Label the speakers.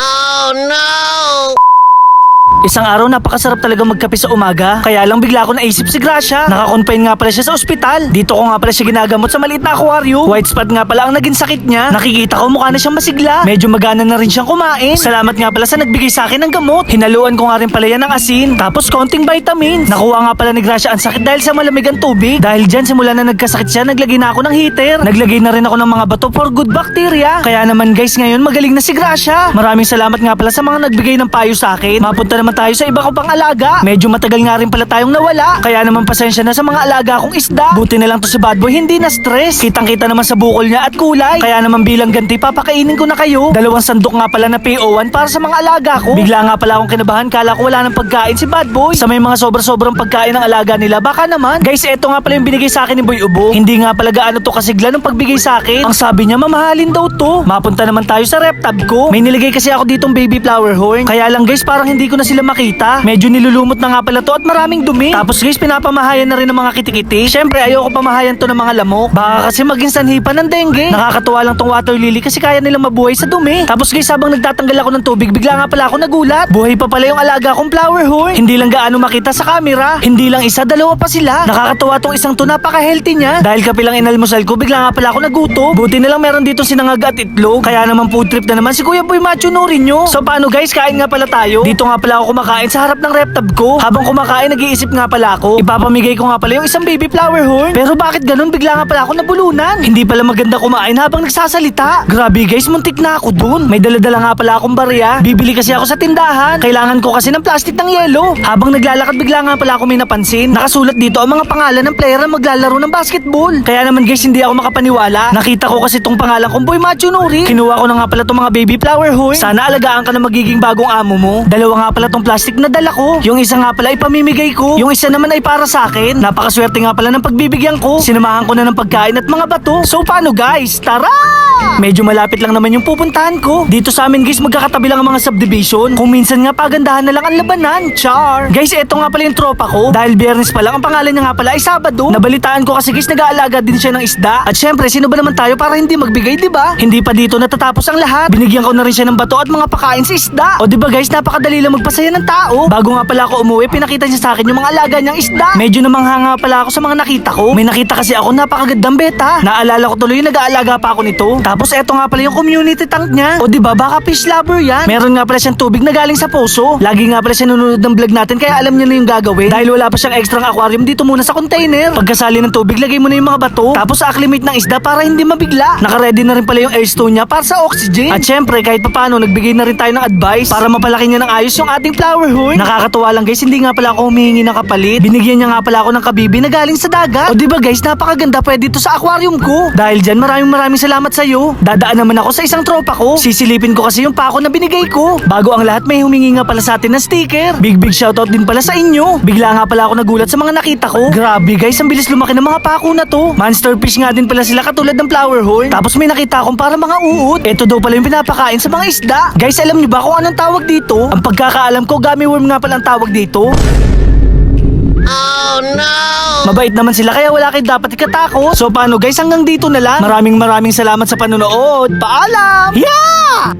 Speaker 1: Oh no! Isang araw napakasarap talaga magkape sa umaga. Kaya lang bigla ko naisip si Gracia. Nakakonfine nga pala siya sa ospital. Dito ko nga pala siya ginagamot sa maliit na aquarium. White spot nga pala ang naging sakit niya. Nakikita ko mukha na siyang masigla. Medyo magana na rin siyang kumain. Salamat nga pala sa nagbigay sa akin ng gamot. Hinaluan ko nga rin pala yan ng asin. Tapos konting vitamins. Nakuha nga pala ni Gracia ang sakit dahil sa malamig ang tubig. Dahil dyan simula na nagkasakit siya, naglagay na ako ng heater. Naglagay na rin ako ng mga bato for good bacteria. Kaya naman guys, ngayon magaling na si Gracia. Maraming salamat nga pala sa mga nagbigay ng payo sa akin. Mapunta naman tayo sa iba ko pang alaga. Medyo matagal nga rin pala tayong nawala. Kaya naman pasensya na sa mga alaga kong isda. Buti na lang to si Bad Boy, hindi na stress. Kitang kita naman sa bukol niya at kulay. Kaya naman bilang ganti, papakainin ko na kayo. Dalawang sandok nga pala na PO1 para sa mga alaga ko. Bigla nga pala akong kinabahan, kala ko wala ng pagkain si Bad Boy. Sa may mga sobra-sobrang pagkain ng alaga nila, baka naman. Guys, eto nga pala yung binigay sa akin ni Boy Ubo. Hindi nga pala gaano to kasigla nung pagbigay sa akin. Ang sabi niya, mamahalin daw to. Mapunta naman tayo sa rep ko. May niligay kasi ako ditong baby flower horn. Kaya lang guys, parang hindi ko na sila makita. Medyo nilulumot na nga pala to at maraming dumi. Tapos guys, pinapamahayan na rin ng mga kitikiti. Syempre, ayoko pamahayan to ng mga lamok. Baka kasi maging sanhi ng dengue. Nakakatuwa lang tong water lily kasi kaya nilang mabuhay sa dumi. Tapos guys, habang nagtatanggal ako ng tubig, bigla nga pala ako nagulat. Buhay pa pala yung alaga kong flower horn. Hindi lang gaano makita sa camera. Hindi lang isa, dalawa pa sila. Nakakatuwa tong isang to, napaka-healthy niya. Dahil kape lang inalmusal ko, bigla nga pala ako nagutom. Buti na lang meron dito sinangag at itlog. Kaya naman food trip na naman si Kuya Boy Macho Nurin nyo. So paano guys, kain nga pala tayo. Dito nga pala ako kumakain sa harap ng reptab ko. Habang kumakain, nag-iisip nga pala ako. Ipapamigay ko nga pala yung isang baby flower horn. Pero bakit ganun? Bigla nga pala ako nabulunan. Hindi pala maganda kumain habang nagsasalita. Grabe guys, muntik na ako dun. May daladala nga pala akong barya. Bibili kasi ako sa tindahan. Kailangan ko kasi ng plastic ng yelo. Habang naglalakad, bigla nga pala ako may napansin. Nakasulat dito ang mga pangalan ng player na maglalaro ng basketball. Kaya naman guys, hindi ako makapaniwala. Nakita ko kasi tong pangalan kong Boy Macho Nuri. Kinuha ko na nga pala tong mga baby flower horn. Sana alagaan ka na magiging bagong amo mo. Dalawa nga pala tong plastic na dala ko. Yung isa nga pala ipamimigay ko. Yung isa naman ay para sa akin. Napakaswerte nga pala ng pagbibigyan ko. Sinamahan ko na ng pagkain at mga bato. So paano guys? Tara! Medyo malapit lang naman yung pupuntahan ko. Dito sa amin guys, magkakatabi lang ang mga subdivision. Kung minsan nga pagandahan na lang ang labanan. Char! Guys, eto nga pala yung tropa ko. Dahil biyernes pa lang, ang pangalan niya nga pala ay Sabado. Nabalitaan ko kasi guys, nag-aalaga din siya ng isda. At syempre, sino ba naman tayo para hindi magbigay, di ba? Hindi pa dito natatapos ang lahat. Binigyan ko na rin siya ng bato at mga pakain sa isda. O di ba guys, napakadali lang magpasaya ng tao. Bago nga pala ako umuwi, pinakita niya sa akin yung mga alaga niyang isda. Medyo namanghanga pala ako sa mga nakita ko. May nakita kasi ako napakagandang beta. Naalala ko tuloy yung nag-aalaga pa ako nito. Tapos eto nga pala yung community tank niya. O di ba baka fish lover yan? Meron nga pala siyang tubig na galing sa puso. Lagi nga pala siya nanonood ng vlog natin kaya alam niya na yung gagawin. Dahil wala pa siyang extra aquarium dito muna sa container. Pagkasali ng tubig, lagay mo na yung mga bato. Tapos acclimate ng isda para hindi mabigla. Nakaready na rin pala yung airstone niya para sa oxygen. At syempre kahit papano nagbigay na rin tayo ng advice para mapalaki niya ng ayos yung ating flower horn. Nakakatuwa lang guys, hindi nga pala ako humihingi ng kapalit. Binigyan niya nga pala ako ng kabibi na galing sa dagat. O di ba guys, napakaganda pwede ito sa aquarium ko. Dahil dyan, maraming maraming salamat sa iyo. Dadaan naman ako sa isang tropa ko. Sisilipin ko kasi yung pako na binigay ko. Bago ang lahat, may humingi nga pala sa atin ng sticker. Big big shoutout din pala sa inyo. Bigla nga pala ako nagulat sa mga nakita ko. Grabe guys, ang bilis lumaki ng mga pako na to. Monsterfish nga din pala sila katulad ng flower horn. Tapos may nakita akong para mga uod. Ito daw pala yung pinapakain sa mga isda. Guys, alam niyo ba kung anong tawag dito? Ang pagkakaalam ko, gummy worm nga pala ang tawag dito. Mabait naman sila kaya wala kayo dapat ikatakot. So paano guys, hanggang dito na lang. Maraming maraming salamat sa panonood. Paalam! Yeah!